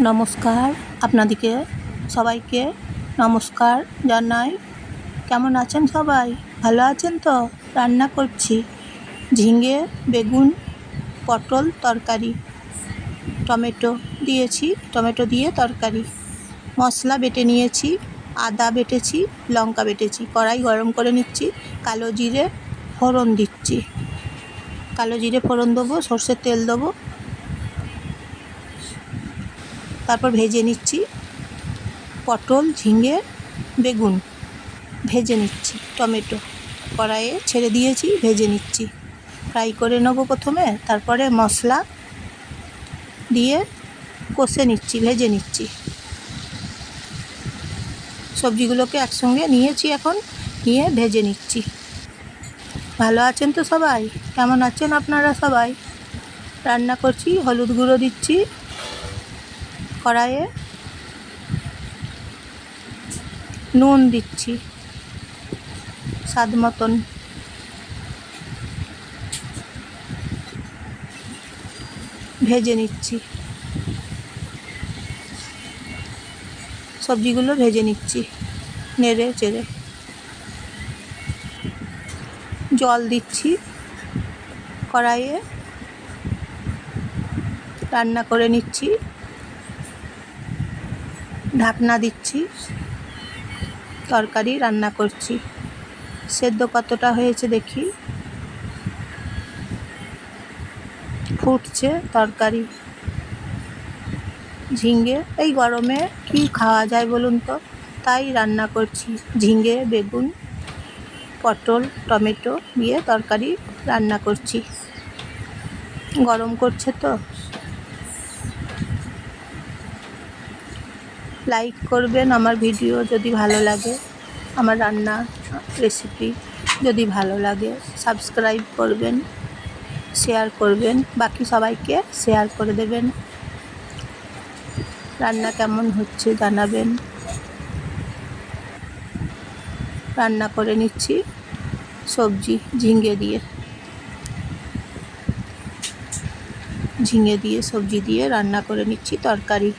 নমস্কার। আপনাদেরকে সবাইকে নমস্কার জানাই। কেমন আছেন সবাই? ভালো আছেন তো? রান্না করছি। ঝিঙে, বেগুন, পটল তরকারি। টমেটো দিয়েছি, টমেটো দিয়ে তরকারি। মশলা বেটে নিয়েছি, আদা বেটেছি, লঙ্কা বেটেছি। কড়াই গরম করে নিচ্ছি, কালো জিরে ফোড়ন দিচ্ছি। কালো জিরে ফোড়ন দেবো, সর্ষের তেল দেবো তারপর ভেজে নিচ্ছি পটল, ঝিঙে, বেগুন। ভেজে নিচ্ছি টমেটো। কড়াইয়ে ছেড়ে দিয়েছি, ভেজে নিচ্ছি। ফ্রাই করে নেব প্রথমে, তারপরে মশলা দিয়ে কষে নিচ্ছি, ভেজে নিচ্ছি। সবজিগুলোকে একসঙ্গে নিয়েছি এখন, নিয়ে ভেজে নিচ্ছি। ভালো আছেন তো সবাই? কেমন আছেন আপনারা সবাই? রান্না করছি, হলুদ গুঁড়ো দিচ্ছি। কড়াইয়ে নুন দিচ্ছি স্বাদ মতন ভেজে নিচ্ছি। সবজিগুলো ভেজে নিচ্ছি, নেড়ে চেড়ে। জল দিচ্ছি, কড়াইয়ে। রান্না করে নিচ্ছি। ঢাকনা দিচ্ছি, তরকারি রান্না করছি। সেদ্ধ কতটা হয়েছে দেখি। ফুটছে তরকারি। ঝিঙ্গে এই গরমে কি খাওয়া যায় বলুন তো? তাই রান্না করছি। ঝিঙ্গে বেগুন, পটল, টমেটো দিয়ে তরকারি রান্না করছি। গরম করছে তো? লাইক করবেন, আমার ভিডিও যদি ভালো লাগে, আমার রান্না রেসিপি যদি ভালো লাগে সাবস্ক্রাইব করবেন শেয়ার করবেন, বাকি সবাইকে শেয়ার করে দেবেন। রান্না কেমন হচ্ছে জানাবেন। রান্না করে নিচ্ছি সবজি ঝিঙে দিয়ে। ঝিঙে দিয়ে, সবজি দিয়ে রান্না করে নিচ্ছি তরকারি।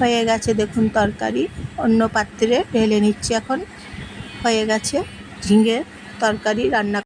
হয়ে গেছে দেখুন তরকারি। অন্য পাত্রে ঢেলে নিচ্ছি এখন। হয়ে গেছে ঝিঙে তরকারি রান্না